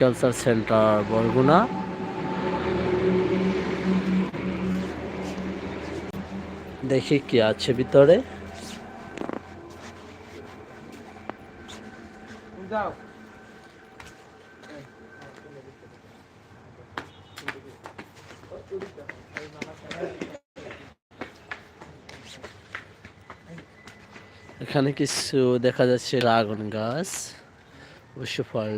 Culture centre Barguna দেখি কি আছে ভিতরে। যাও। এখানে কিছু দেখা যাচ্ছে রাগন গাছ অবশ্য ফল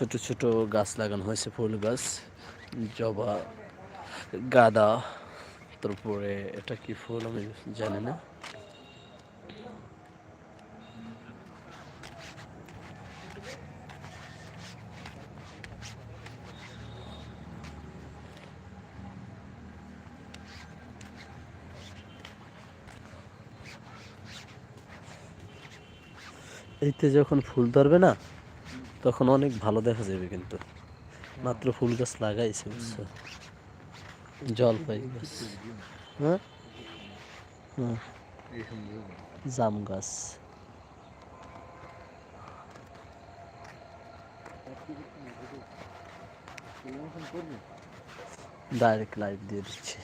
ছোট ছোট গাছ লাগানো হয়েছে, ফুল গাছ, জবা, গাঁদা, তারপরে এটা কি ফুল আমি জানি না। এইতে যখন ফুল ধরবে না তখন অনেক ভালো দেখা যাবে কিন্তু। মাত্র ফুল গাছ লাগাইছে বুঝছ? জলপাই গাছ। হ্যাঁ? হ্যাঁ জাম গাছ। ডাইরেক্ট লাইভ দিয়ে দিচ্ছি।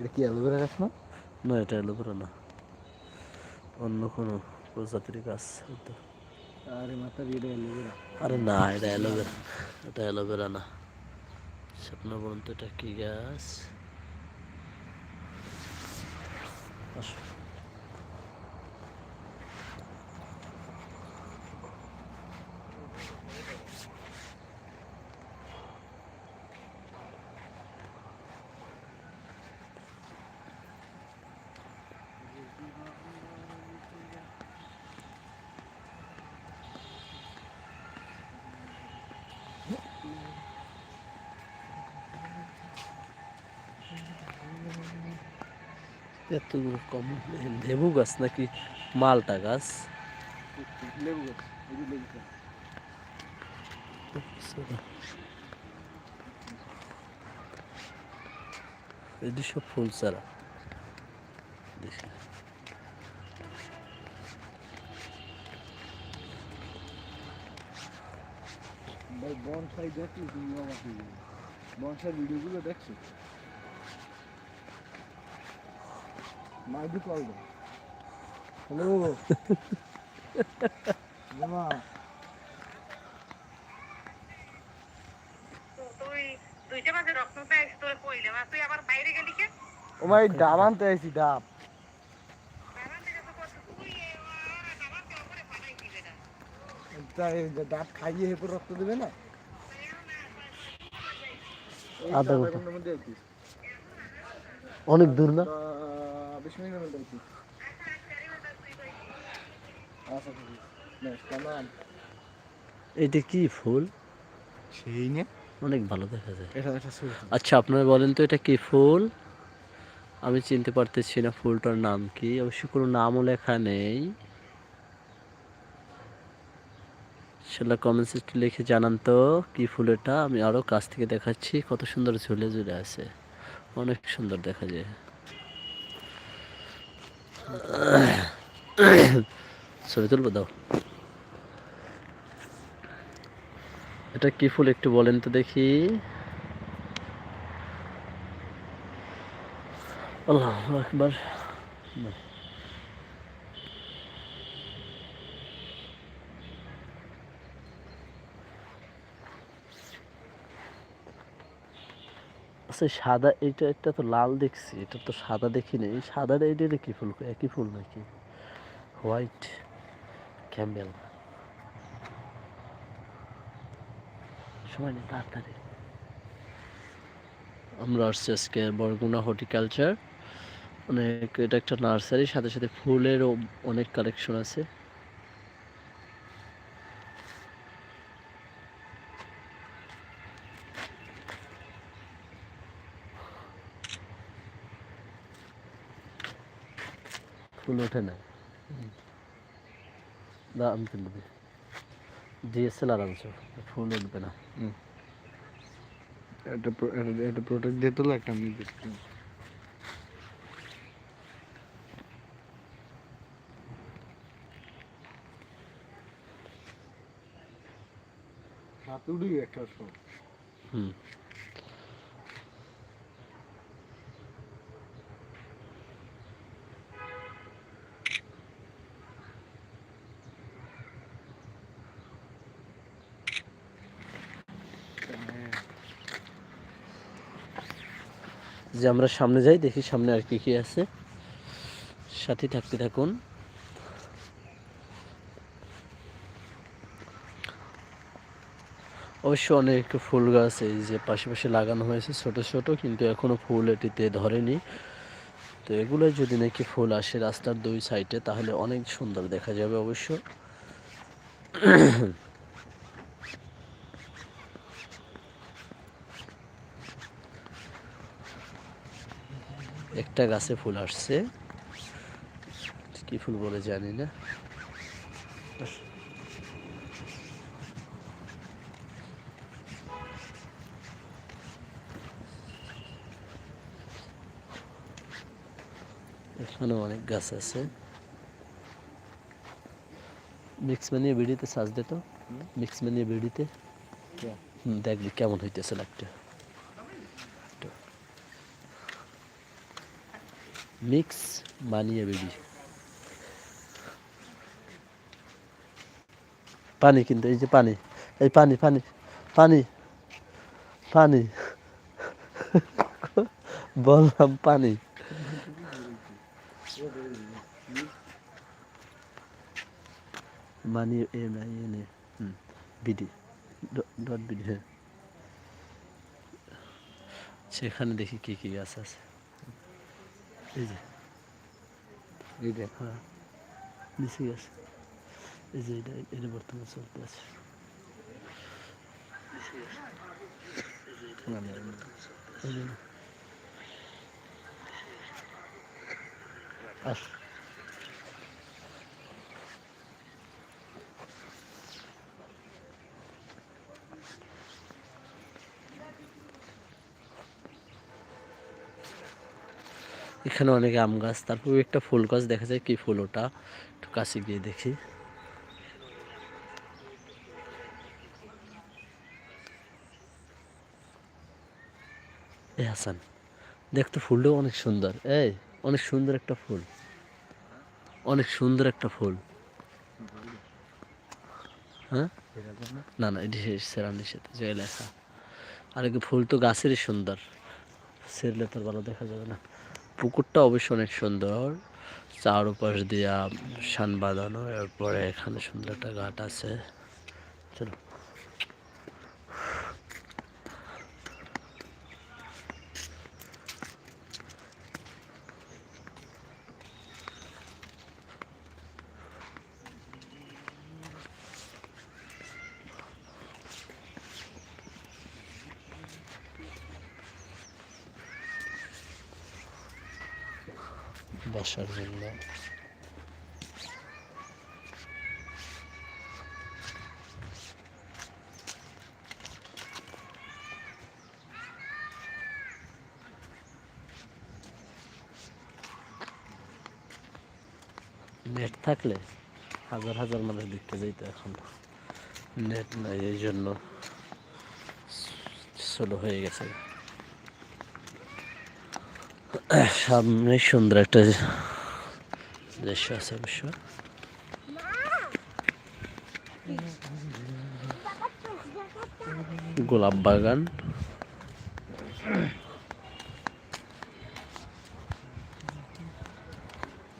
এটা কি অ্যালোভেরা গাছ না? না এটা অ্যালোভেরা না। অন্য কোনো। প্রজাতির গাছ আরে না এটা অ্যালোভেরা এটা অ্যালোভেরা না। স্বপ্ন বলুন তো এটা কি গাছ? এত কম। লেবু গাছ নাকি মালটা গাছ? লেবু গাছ এটি সব ফুল চারা। দেখি। বনসাই দেখলি তুমি আমাকে বনসাই ভিডিওগুলো দেখছ? মাইদি কল দে হ্যালো মামা ডাব আনতে আইছি খাইয়ে এরপর রক্ত দেবে না? অনেক দূর না? মধ্যে আইছি আচ্ছা নেক্সট কেমন এটা কি ফুল? সেই অনেক ভালো দেখা যায়। আচ্ছা আপনারা বলেন তো এটা কি ফুল? আমি চিনতে পারতেছি না ফুলটার নাম কি অবশ্য কোনো নামও লেখা নেই। সেটা কমেন্টস লিখে জানান তো কি ফুল এটা। আমি আরও কাছ থেকে দেখাচ্ছি কত সুন্দর ঝুলে ঝুলে আছে। অনেক সুন্দর দেখা যায়। ছবি তুলবো দাও। এটা কি ফুল একটু বলেন তো দেখি। আল্লাহ আকবার। আচ্ছা সাদা, এটা এটা তো লাল দেখছি, এটা তো সাদা দেখি নাই সাদা এটা কি ফুল, একই ফুল নাকি? হোয়াইট ক্যাম্বেল সময় নেই তাড়াতাড়ি। আমরা আসছি আজকে বরগুনা হর্টিকালচার। অনেক, এটা একটা নার্সারি, সাথে সাথে ফুলেরও অনেক কালেকশন আছে। ওঠে না। দা আমি তুলে দিই ডিএসএলআর আনছো ফুল উঠবে না। একটা প্রোডাক্ট প্রোটেক্ট দিয়ে তোলা একটা আমি দেখছি হাতুড়ি একটা হুম। যে আমরা সামনে যাই, দেখি সামনে আর কি কি আছে। সাথে থাকতে থাকুন। অবশ্য অনেক ফুল গাছ এই যে পাশে লাগানো হয়েছে ছোট ছোট, কিন্তু এখনও ফুল এটিতে ধরেনি। তো এগুলো যদি নাকি ফুল আসে রাস্তার দুই সাইডে তাহলে অনেক সুন্দর দেখা যাবে অবশ্য। একটা গাছে ফুল আসছে। কি ফুল বলে জানি না। এখানে অনেক গাছ আছে। মিক্স মানিয়ে বিড়িতে সাজ দে তো। মিক্স মানিয়ে বিড়িতে। দেখবি কেমন হইতেছে লাগটা মিক্স মানিয়ে বিড়ি পানি কিন্তু, এই যে পানি, এই পানি পানি পানি পানি। বললাম পানি। মানি এ না, এ নে বিডি ডট বিডি হ্যাঁ। সেখানে দেখি কি কি গাছ আছে। এই যে। এইটা হ্যাঁ। নিচে গেছে। এই যে এটা এটা বর্তমানে চলতে আছে। এই এখানে অনেক আম গাছ, তারপর একটা ফুল গাছ দেখা যায় কি ফুল ওটা? একটু কাছে গিয়ে দেখি। এ হাসান দেখতো ফুলটাও অনেক সুন্দর। এই, অনেক সুন্দর একটা ফুল। অনেক সুন্দর একটা ফুল। হ্যাঁ? না না, এটি সেরানির সাথে লেখা আর কি ফুল তো গাছেরই সুন্দর। সেরলে তো আর ভালো দেখা যাবে না। পুকুরটা অবশ্য অনেক সুন্দর। চারপাশ দিয়া সান বাঁধানো, এরপরে এখানে সুন্দর একটা ঘাট আছে। চলো। বসার জন্য। নেট থাকলে হাজার হাজার মানুষ দেখতে যাইতো এখন। নেট নাই, এই জন্য স্লো হয়ে গেছে। সামনে সুন্দর একটা দৃশ্য আছে অবশ্য। গোলাপ বাগান।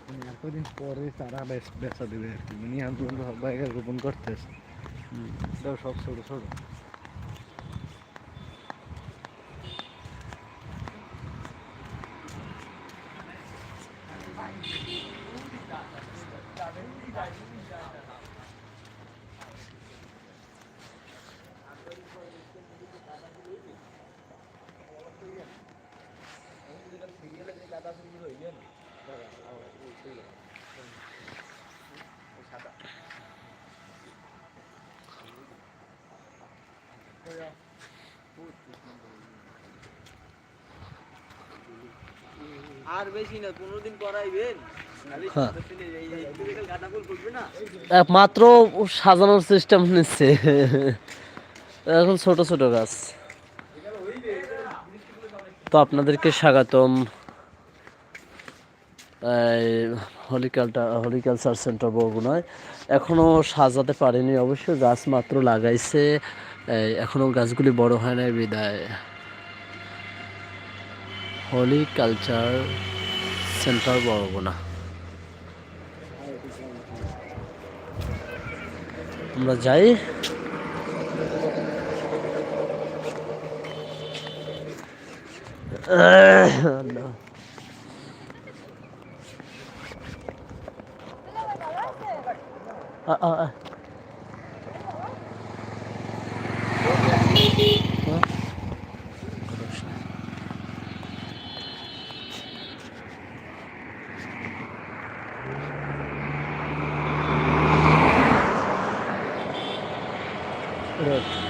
মানে এতদিন পরে তারা বেশ বেচা দেবে আর কি। মানে আন্দোলন বাইরে রোপণ করতেছে। সব ছোট ছোট। আর বেশি না পনেরো দিন খালি হ্যাঁ। মাত্র সাজানোর সিস্টেম নিচ্ছে। এখন ছোট ছোট গাছ। তো আপনাদেরকে স্বাগতম। হলিকালটা হলিকালচার সেন্টার বরগুনায় এখনও সাজাতে পারেনি অবশ্য গাছ মাত্র লাগাইছে। এখনও গাছগুলি বড় হয় নাই বিদায়। Horticulture centre Barguna. আমরা যাই। আ, আ, আ।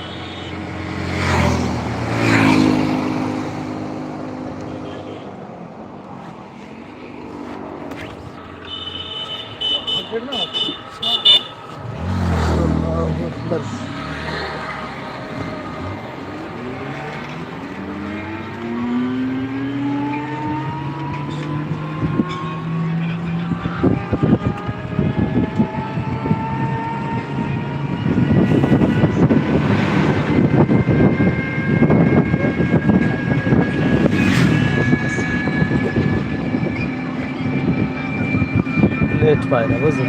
নেট পায় না বুঝলেন